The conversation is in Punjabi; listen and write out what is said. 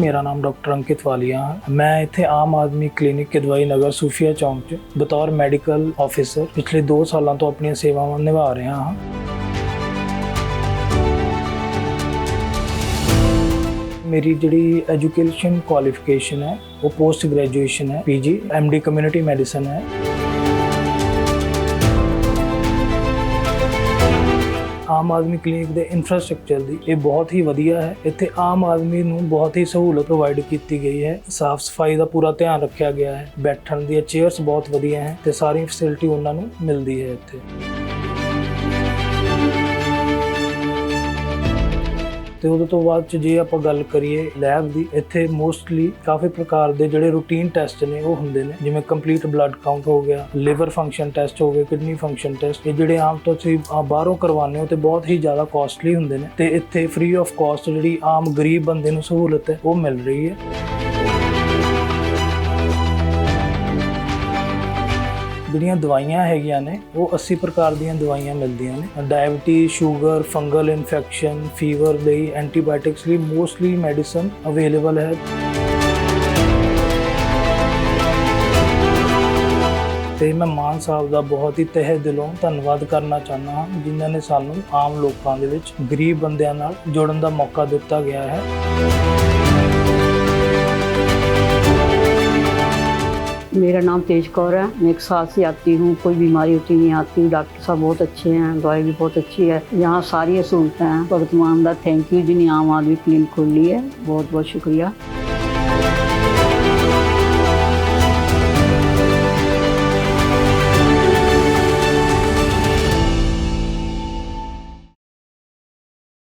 ਮੇਰਾ ਨਾਮ ਡਾਕਟਰ ਅੰਕਿਤ ਵਾਲੀਆ ਹੈ ਮੈਂ ਇੱਥੇ ਆਮ ਆਦਮੀ ਕਲੀਨਿਕ ਕਿਦਵਾਈ ਨਗਰ ਸੂਫੀਆ ਚੌਂਕ 'ਚ ਬਤੌਰ ਮੈਡੀਕਲ ਆਫੀਸਰ ਪਿਛਲੇ 2 ਸਾਲਾਂ ਤੋਂ ਆਪਣੀਆਂ ਸੇਵਾਵਾਂ ਨਿਭਾ ਰਿਹਾ ਹਾਂ ਮੇਰੀ ਜਿਹੜੀ ਐਜੂਕੇਸ਼ਨ ਕੁਆਲੀਫਿਕੇਸ਼ਨ ਹੈ ਉਹ ਪੋਸਟ ਗ੍ਰੈਜੂਏਸ਼ਨ ਹੈ ਪੀਜੀ ਐਮਡੀ ਕਮਿਊਨਿਟੀ ਮੈਡੀਸਨ ਹੈ ਆਮ ਆਦਮੀ ਕਲੀਨਿਕ ਦੇ ਇਨਫਰਾਸਟ੍ਰਕਚਰ ਦੀ, ਇਹ ਬਹੁਤ ਹੀ ਵਧੀਆ ਹੈ। ਇੱਥੇ ਆਮ ਆਦਮੀ ਨੂੰ ਬਹੁਤ ਹੀ ਸਹੂਲਤ ਪ੍ਰੋਵਾਈਡ ਕੀਤੀ ਗਈ ਹੈ। ਸਾਫ਼ ਸਫ਼ਾਈ ਦਾ ਪੂਰਾ ਧਿਆਨ ਰੱਖਿਆ ਗਿਆ ਹੈ। ਬੈਠਣ ਦੀਆਂ ਚੇਅਰਸ ਬਹੁਤ ਵਧੀਆ ਹੈ ਤੇ ਸਾਰੀ ਫੈਸਿਲਿਟੀ ਉਹਨਾਂ ਨੂੰ ਮਿਲਦੀ ਹੈ ਇੱਥੇ। ਤੇ ਉਹਦੇ ਤੋਂ ਬਾਅਦ ਚ ਜੇ ਆਪਾਂ ਗੱਲ ਕਰੀਏ ਲੈਬ ਦੀ, ਇੱਥੇ ਮੋਸਟਲੀ ਕਾਫੀ ਪ੍ਰਕਾਰ ਦੇ ਜਿਹੜੇ ਰੂਟੀਨ ਟੈਸਟ ਨੇ, ਉਹ ਹੁੰਦੇ ਨੇ। ਜਿਵੇਂ ਕੰਪਲੀਟ ਬਲੱਡ ਕਾਊਂਟ ਹੋ ਗਿਆ ਲਿਵਰ ਫੰਕਸ਼ਨ ਟੈਸਟ ਹੋ ਗਏ ਕਿਡਨੀ ਫੰਕਸ਼ਨ ਟੈਸਟ ਇਹ ਜਿਹੜੇ ਆਮ ਤੌਰ ਤੇ ਆ ਬਾਹਰੋਂ ਕਰਵਾਉਂਦੇ ਹੋ ਤੇ ਬਹੁਤ ਹੀ ਜ਼ਿਆਦਾ ਕਾਸਟਲੀ ਹੁੰਦੇ ਨੇ। ਤੇ ਇੱਥੇ ਫ੍ਰੀ ਆਫ ਕਾਸਟ ਜਿਹੜੀ ਆਮ ਗਰੀਬ ਬੰਦੇ ਨੂੰ ਸਹੂਲਤ ਹੈ, ਉਹ ਮਿਲ ਰਹੀ ਹੈ। ਜਿਹੜੀਆਂ ਦਵਾਈਆਂ ਹੈਗੀਆਂ ਨੇ, ਉਹ 80 ਪ੍ਰਕਾਰ ਦੀਆਂ ਦਵਾਈਆਂ ਮਿਲਦੀਆਂ ਨੇ। Diabetes sugar fungal infection fever ਲਈ ਐਂਟੀਬਾਇਓਟਿਕਸ ਲਈ ਮੋਸਟਲੀ ਮੈਡੀਸਨ ਅਵੇਲੇਬਲ ਹੈ। ਤੇ ਮੈਂ ਮਾਨ ਸਾਹਿਬ ਦਾ ਬਹੁਤ ਹੀ ਤਹਿ ਦਿਲੋਂ ਧੰਨਵਾਦ ਕਰਨਾ ਚਾਹੁੰਦਾ ਹਾਂ, ਜਿਨ੍ਹਾਂ ਨੇ ਸਾਨੂੰ ਆਮ ਲੋਕਾਂ ਦੇ ਵਿੱਚ ਗਰੀਬ ਬੰਦਿਆਂ ਨਾਲ ਜੁੜਨ ਦਾ ਮੌਕਾ ਦਿੱਤਾ ਗਿਆ ਹੈ। मेरा नाम तेज कौर है मैं एक साल से आती हूँ कोई बीमारी होती नहीं आती डॉक्टर साहब बहुत अच्छे हैं दवाई भी बहुत अच्छी है यहाँ सारी सहूलतें हैं भगत मान का थैंक यू जिन्हें आम आदमी क्लिनिक खोली है बहुत बहुत शुक्रिया